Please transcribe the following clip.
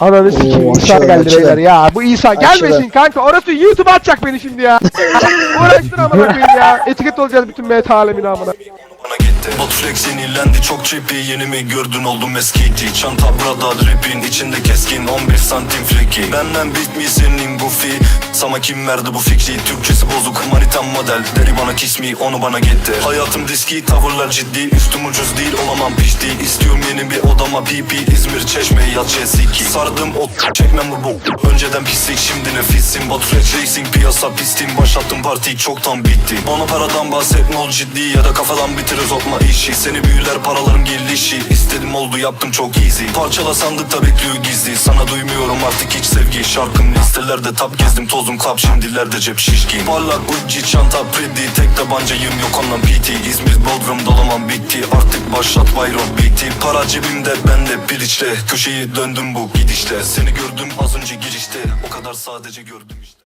Ananı sikeyim Oo, İsa geldi açılın. beyler ya. Bu İsa gelmesin Açılın. kanka. Orası YouTube'a atacak beni şimdi ya. Uğraştır amına koyayım ya. Etiket olacağız bütün meta alemine amına. Botflex sinirlendi. Çok trippy Yeni mi gördün oldum eskiydi Çanta Prada dripin içinde keskin. 11 santim friki. Benden bit mi senin bu fi? Sana kim verdi bu fikri? Türkçesi bozuk manitam model. Deri bana kiss me onu bana gitti Hayatım riski tavırlar ciddi. Üstüm ucuz değil olamam pişti İstiyorum yeni bir odama pipi İzmir çeşme yatçı siki Sardım o çekmem bu? Bok Önceden pislik şimdi nefissim Botflex racing piyasa pistim Başlattım parti çoktan bitti. Bana paradan bahsetme ol ciddi Ya da kafadan bitiririz okma işi. Seni büyüler paralarım gelişi. İstedim oldu yaptım çok easy. Parçala sandıkta bekliyor gizli. Sana duymuyorum artık hiç sevgi. Şarkım listelerde tap gezdim tozdum klap Şimdilerde cep şişkin. Parlak Gucci çanta pretty Tek tabancayım yok ondan PT İzmir Bodrum dolamam bitti. Artık başlat bayram bitti Para cebimde bende piliçle Köşeyi döndüm bu gidişle. Seni gördüm az önce girişte. O kadar sadece gördüm işte